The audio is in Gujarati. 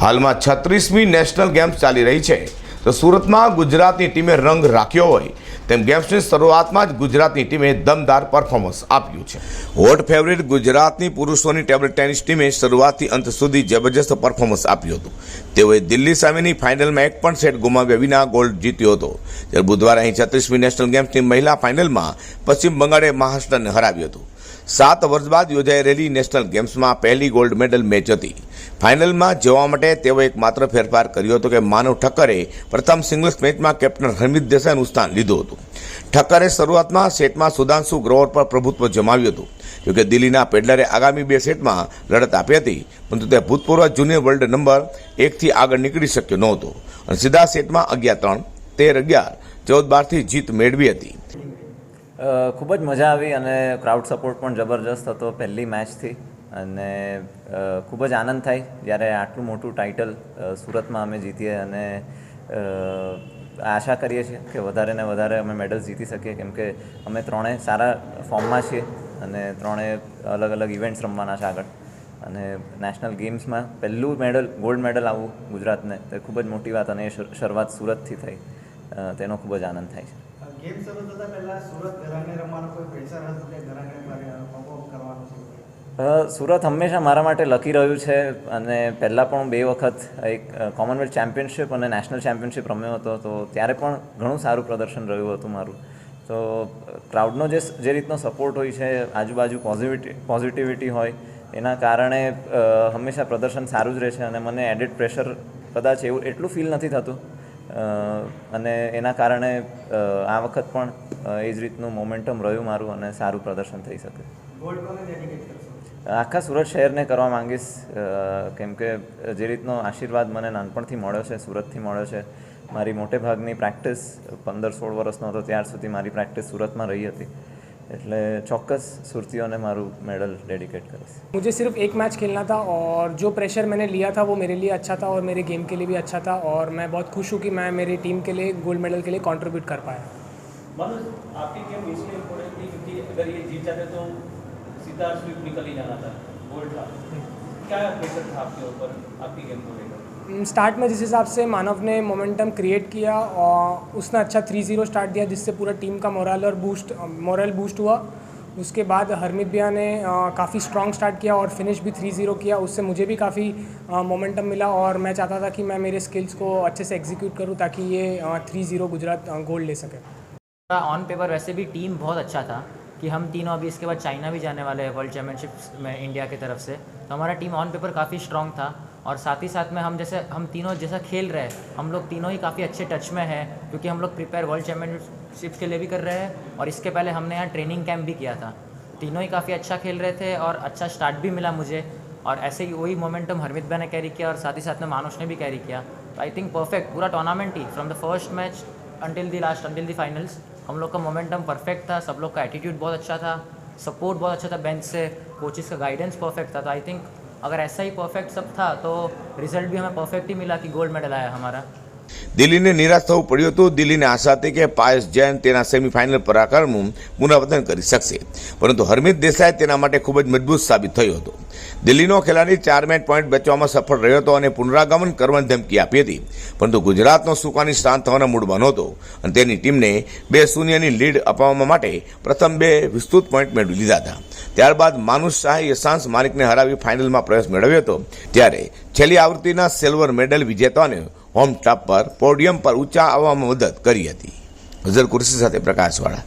હાલમાં છત્રીસમી નેશનલ ગેમ્સ ચાલી રહી છે. તો સુરતમાં ગુજરાતની ટીમે રંગ રાખ્યો હોય તેમ ગેમ્સની શરૂઆતમાં જ ગુજરાતની ટીમે દમદાર પરફોર્મન્સ આપ્યું છે. હોટ ફેવરિટ ગુજરાતની પુરુષોની ટેબલ ટેનિસ ટીમે શરૂઆતથી અંત સુધી જબરજસ્ત પરફોર્મન્સ આપ્યું હતું. તેઓએ દિલ્હી સામેની ફાઇનલમાં એક પણ સેટ ગુમાવ્યા વિના ગોલ્ડ જીત્યો હતો. જ્યારે બુધવારે અહીં છત્રીસમી નેશનલ ગેમ્સની મહિલા ફાઇનલમાં પશ્ચિમ બંગાળે મહારાષ્ટ્રને હરાવ્યું હતું. સાત વર્ષ બાદ યોજાઈ રહેલી નેશનલ ગેમ્સમાં પહેલી ગોલ્ડ મેડલ મેચ હતી. ફાઇનલમાં જવા માટે તેઓ એક માત્ર ફેરફાર કર્યો હતો કે માનવ ઠક્કરે પ્રથમ સિંગલ્સ મેચમાં કેપ્ટન હરમિત દેસાઈનું સ્થાન લીધું હતું. ઠક્કરે શરૂઆતમાં સેટમાં સુધાંશુ ગ્રોવર પર પ્રભુત્વ જમાવ્યું હતું. જોકે દિલ્હીના પેડલરે આગામી બે સેટમાં લડત આપી હતી, પરંતુ તે ભૂતપૂર્વ જુનિયર વર્લ્ડ નંબર એકથી આગળ નીકળી શક્યો નહોતો. અને સીધા સેટમાં અગિયાર ત્રણ તેર અગિયાર ચૌદ બારથી જીત મેળવી હતી. ખૂબ જ મજા આવી અને ક્રાઉડ સપોર્ટ પણ જબરજસ્ત હતો પહેલી મેચથી અને ખૂબ જ આનંદ થાય જ્યારે આટલું મોટું ટાઇટલ સુરતમાં અમે જીતીએ અને આશા કરીએ છીએ કે વધારે ને વધારે અમે મેડલ્સ જીતી શકીએ. કેમ કે અમે ત્રણેય સારા ફોર્મમાં છીએ અને ત્રણેય અલગ અલગ ઇવેન્ટ્સ રમવાના છે આગળ. અને નેશનલ ગેમ્સમાં પહેલું મેડલ ગોલ્ડ મેડલ આવવું ગુજરાતને, તે ખૂબ જ મોટી વાત અને એ શરૂઆત સુરતથી થઈ. તેનો ખૂબ જ આનંદ થાય છે. ગેમ શરૂ થતાં પહેલાં સુરત ઘરાને રમવાનો કોઈ પ્રેશર હતું કે ઘરાને પરફોર્મ કરવાનું છે અ, સુરત હંમેશા મારા માટે લકી રહ્યું છે અને પહેલાં પણ બે વખત એક કોમનવેલ્થ ચેમ્પિયનશિપ અને નેશનલ ચેમ્પિયનશિપ રમ્યો હતો, તો ત્યારે પણ ઘણું સારું પ્રદર્શન રહ્યું હતું મારું. તો ક્રાઉડનો જે જે રીતનો સપોર્ટ હોય છે, આજુબાજુ પોઝિટિવિટી પોઝિટિવિટી હોય, એના કારણે હંમેશા પ્રદર્શન સારું જ રહે છે અને મને એડિટ પ્રેશર કદાચ એવું, એટલું ફીલ નથી થતું. અને એના કારણે આ વખત પણ એ જ રીતનું મોમેન્ટમ રહ્યું મારું અને સારું પ્રદર્શન થઈ શકે. આખા સુરત શહેરને કરવા માંગીશ અ, કેમ કે જે રીતનો આશીર્વાદ મને નાનપણથી મળ્યો છે સુરતથી મળ્યો છે મારી મોટે ભાગની પ્રેક્ટિસ પંદર સોળ વર્ષનો હતો ત્યાર સુધી મારી પ્રેક્ટિસ સુરતમાં રહી હતી એટલે ચોક્કસ સુરતીઓને મારું મેડલ ડેડિકેટ કરીશ मुझे सिर्फ एक मैच खेलना था और जो प्रेशर मैंने लिया था वो मेरे लिए अच्छा था और मेरे गेम के लिए भी अच्छा था और मैं बहुत खुश हूँ कि मैं मेरी टीम के लिए गोल्ड मेडल के लिए कंट्रीब्यूट कर पाया मनोज आपकी गेम इसलिए इम्पोर्टेंट थी क्योंकि अगर ये जीत जाते तो सीधा स्वीप निकल ही जाना था गोल्ड था क्या प्रेशर था आपके ऊपर आपकी गेम को लेकर? स्टार्ट में जिस हिसाब से मानव ने मोमेंटम क्रिएट किया और उसने अच्छा थ्री ज़ीरो स्टार्ट दिया जिससे पूरा टीम का मोरल और बूस्ट मोरल बूस्ट हुआ। उसके बाद हरमित भैया ने काफ़ी स्ट्रॉन्ग स्टार्ट किया और फिनिश भी थ्री ज़ीरो किया। उससे मुझे भी काफ़ी मोमेंटम मिला और मैं चाहता था कि मैं मेरे स्किल्स को अच्छे से एग्जीक्यूट करूँ ताकि ये थ्री ज़ीरो गुजरात गोल्ड ले सके। ऑन पेपर वैसे भी टीम बहुत अच्छा था कि हम तीनों अभी इसके बाद चाइना भी जाने वाले हैं वर्ल्ड चैम्पियनशिप में इंडिया की तरफ़ से। तो हमारा टीम ऑन पेपर काफ़ी स्ट्रांग था और साथ ही साथ में हम जैसे, हम तीनों जैसा खेल रहे हैं, हम लोग तीनों ही काफ़ी अच्छे टच में हैं, क्योंकि हम लोग प्रिपेयर वर्ल्ड चैम्पियनशिप के लिए भी कर रहे हैं और इसके पहले हमने यहाँ ट्रेनिंग कैंप भी किया था। तीनों ही काफ़ी अच्छा खेल रहे थे और अच्छा स्टार्ट भी मिला मुझे और ऐसे ही वही मोमेंटम हरमित भाई ने कैरी किया और साथ ही साथ में मानुष ने भी कैरी किया। तो आई थिंक परफेक्ट पूरा tournament he from the first match until the last until the finals हम लोग का मोमेंटम परफेक्ट था, सब लोग का एटीट्यूड बहुत अच्छा था सपोर्ट बहुत अच्छा था बेंच से कोचिज़ का गाइडेंस परफेक्ट था। तो आई थिंक अगर ऐसा ही परफेक्ट सब था तो रिज़ल्ट भी हमें परफेक्ट ही मिला कि गोल्ड मेडल आया हमारा। દિલ્હીને નિરાશ થવું પડ્યું હતું. દિલ્હીને આશા હતી કે પાયસ જૈન તેના સેમીફાઇનલ પરાક્રમનું પુનરાવર્તન કરી શકશે. પરંતુ હરમિત દેસાઈ તેના માટે ખૂબ જ મજબૂત સાબિત થયો હતો. દિલ્હીનો ખેલાડી ચાર મેચ પોઈન્ટ બચવામાં સફળ રહ્યો હતો અને પુનરાગમન કરવાની ધમકી આપી હતી. પરંતુ ગુજરાતનો સુકાની શાંત થવાના મૂડમાં નહોતો અને તેની ટીમને બે શૂન્યની લીડ અપાવવા માટે પ્રથમ બે વિસ્તૃત પોઈન્ટ મેળવી લીધા હતા. ત્યારબાદ માનુષ શાહે યશાંશ માલિકને હરાવી ફાઇનલમાં પ્રવેશ મેળવ્યો હતો. ત્યારે છેલ્લી આવૃત્તિના સિલ્વર મેડલ વિજેતાઓને હોમ ટોપ પર પોડિયમ પર ઊંચા આવવામાં મદદ કરી હતી. અઝર કુર્સી સાથે પ્રકાશવાળા.